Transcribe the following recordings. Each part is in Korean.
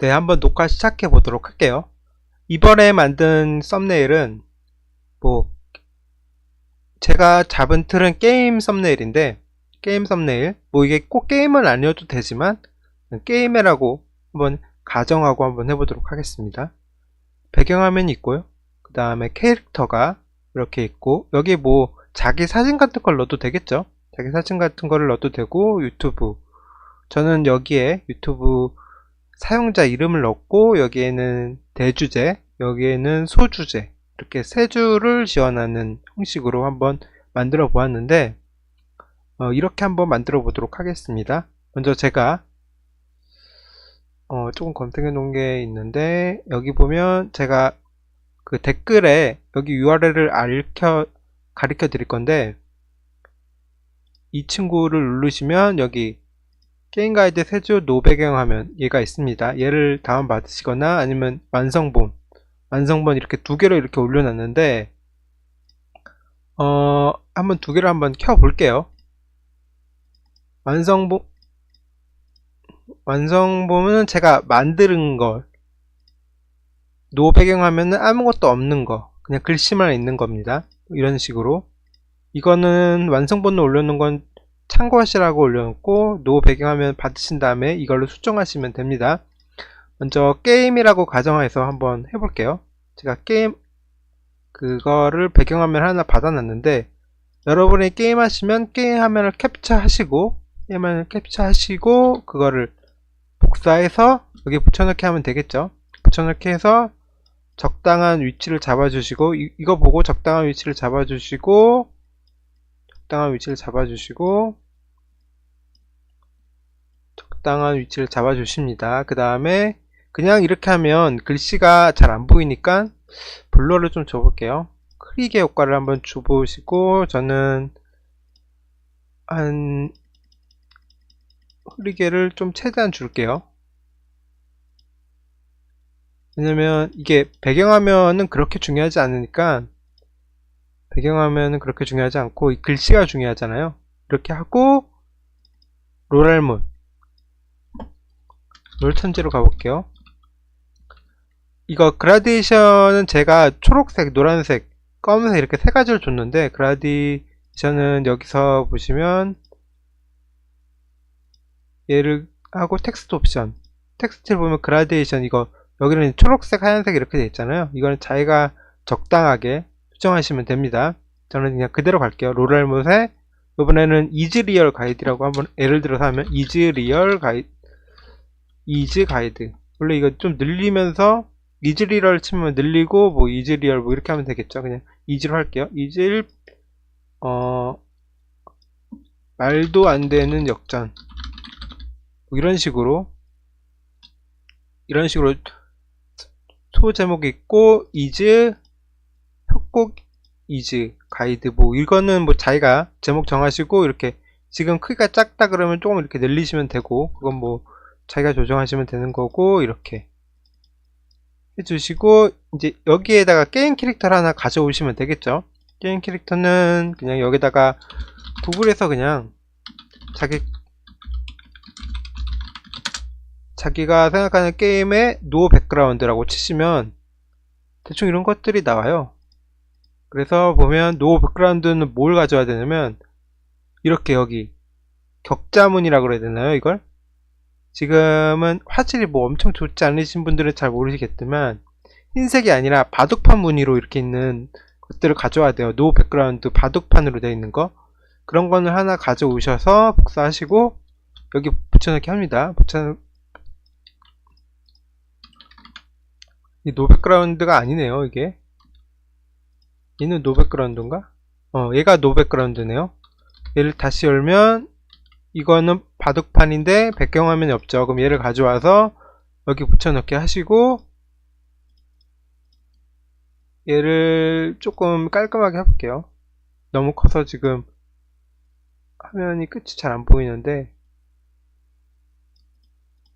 네, 한번 녹화 시작해 보도록 할게요. 이번에 만든 썸네일은 뭐 제가 잡은 틀은 게임 썸네일인데 게임 썸네일 뭐 이게 꼭 게임은 아니어도 되지만 게임이라고 한번 가정하고 한번 해보도록 하겠습니다. 배경화면이 있고요. 그 다음에 캐릭터가 이렇게 있고 여기 뭐 자기 사진 같은 걸 넣어도 되겠죠. 자기 사진 같은 거를 넣어도 되고 유튜브 저는 여기에 유튜브 사용자 이름을 넣고 여기에는 대주제 여기에는 소주제 이렇게 세 줄을 지원하는 형식으로 한번 만들어 보았는데 어, 이렇게 한번 만들어 보도록 하겠습니다. 먼저 제가 어, 조금 검색해 놓은 게 있는데 여기 보면 제가 그 댓글에 여기 URL을 알켜 가르쳐 드릴 건데 이 친구를 누르시면 여기 게임 가이드 세주 노배경 화면 얘가 있습니다. 얘를 다운 받으시거나 아니면 완성본 완성본 이렇게 두 개로 이렇게 올려놨는데 어 한번 두 개를 한번 켜 볼게요. 완성본 완성본은 제가 만드는 걸 노배경 화면은 아무것도 없는 거 그냥 글씨만 있는 겁니다. 이런 식으로 이거는 완성본을 올려놓은 건 참고하시라고 올려놓고 노 배경화면 받으신 다음에 이걸로 수정하시면 됩니다. 먼저 게임이라고 가정해서 한번 해볼게요. 제가 게임 그거를 배경화면 하나 받아놨는데 여러분이 게임 하시면 게임 화면을 캡처하시고 게임 화면을 캡처하시고 그거를 복사해서 여기 붙여넣기 하면 되겠죠. 붙여넣기 해서 적당한 위치를 잡아주시고 이, 이거 보고 적당한 위치를 잡아주시고 적당한 위치를 잡아주시고 적당한 위치를 잡아주십니다. 그 다음에 그냥 이렇게 하면 글씨가 잘 안 보이니까 블러를 좀 줘볼게요. 크리게 효과를 한번 줘보시고 저는 한 흐리게를 좀 최대한 줄게요. 왜냐면 이게 배경화면은 그렇게 중요하지 않으니까 배경화면은 그렇게 중요하지 않고 이 글씨가 중요하잖아요. 이렇게 하고 롤알몬 롤천지로 가볼게요. 이거 그라데이션은 제가 초록색, 노란색, 검은색 이렇게 세 가지를 줬는데 그라데이션은 여기서 보시면 얘를 하고 텍스트 옵션 텍스트를 보면 그라데이션 이거 여기는 초록색, 하얀색 이렇게 돼 있잖아요. 이거는 자기가 적당하게 수정하시면 됩니다. 저는 그냥 그대로 갈게요. 롤알못에 이번에는 이즈리얼 가이드라고 한번 예를 들어서 하면 이즈리얼 가이드 이즈 가이드 원래 이거 좀 늘리면서 이즈리얼 치면 늘리고 뭐 이즈리얼 뭐 이렇게 하면 되겠죠. 그냥 이즈로 할게요. 이즈 어 말도 안 되는 역전 뭐 이런 식으로 이런 식으로 소 제목이 있고 이즈 협곡 이즈 가이드 뭐 이거는 뭐 자기가 제목 정하시고 이렇게 지금 크기가 작다 그러면 조금 이렇게 늘리시면 되고 그건 뭐 자기가 조정하시면 되는 거고 이렇게 해주시고 이제 여기에다가 게임 캐릭터를 하나 가져오시면 되겠죠? 게임 캐릭터는 그냥 여기다가 구글에서 그냥 자기 자기가 생각하는 게임의 노 백그라운드라고 치시면 대충 이런 것들이 나와요 그래서 보면 노 백그라운드는 뭘 가져와야 되냐면 이렇게 여기 격자문이라고 그래야 되나요 이걸? 지금은 화질이 뭐 엄청 좋지 않으신 분들은 잘 모르시겠지만 흰색이 아니라 바둑판 무늬로 이렇게 있는 것들을 가져와야 돼요. 노 백그라운드 바둑판으로 되어 있는 거. 그런 거는 하나 가져오셔서 복사하시고 여기 붙여넣기 합니다. 붙여 이 노 백그라운드가 아니네요 이게 얘는 노백그라운드인가? 어 얘가 노백그라운드네요. 얘를 다시 열면 이거는 바둑판인데 배경화면이 없죠. 그럼 얘를 가져와서 여기 붙여넣기 하시고 얘를 조금 깔끔하게 해볼게요. 너무 커서 지금 화면이 끝이 잘 안 보이는데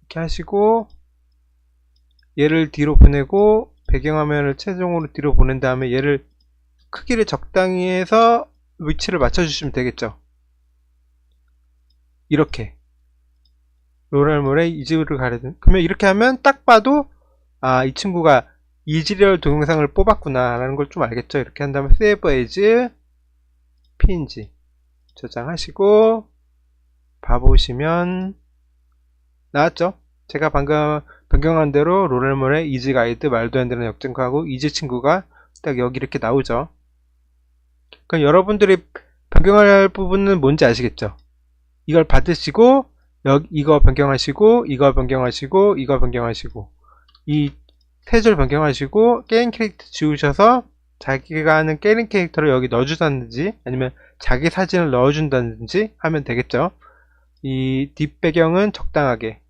이렇게 하시고 얘를 뒤로 보내고 배경화면을 최종으로 뒤로 보낸 다음에 얘를 크기를 적당히 해서 위치를 맞춰주시면 되겠죠. 이렇게. 로랄몰에 이즈를 가려든 그러면 이렇게 하면 딱 봐도 아 이 친구가 이즈리얼 동영상을 뽑았구나 라는 걸 좀 알겠죠? 이렇게 한 다음에 세이브 에즈 png 저장하시고 봐보시면 나왔죠? 제가 방금 변경한 대로 로랄몰의 이즈 가이드 말도 안 되는 역전하고 이즈 친구가 딱 여기 이렇게 나오죠 그럼 여러분들이 변경할 부분은 뭔지 아시겠죠? 이걸 받으시고 여기 이거 변경하시고 이거 변경하시고 이거 변경하시고 이세줄 변경하시고 게임 캐릭터 지우셔서 자기가 하는 게임 캐릭터를 여기 넣어주다든지 아니면 자기 사진을 넣어준다든지 하면 되겠죠? 이 뒷배경은 적당하게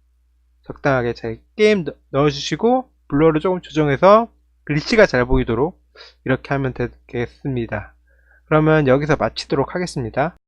적당하게 잘 게임 넣- 넣어주시고 블러를 조금 조정해서 글씨가 잘 보이도록 이렇게 하면 되겠습니다 그러면 여기서 마치도록 하겠습니다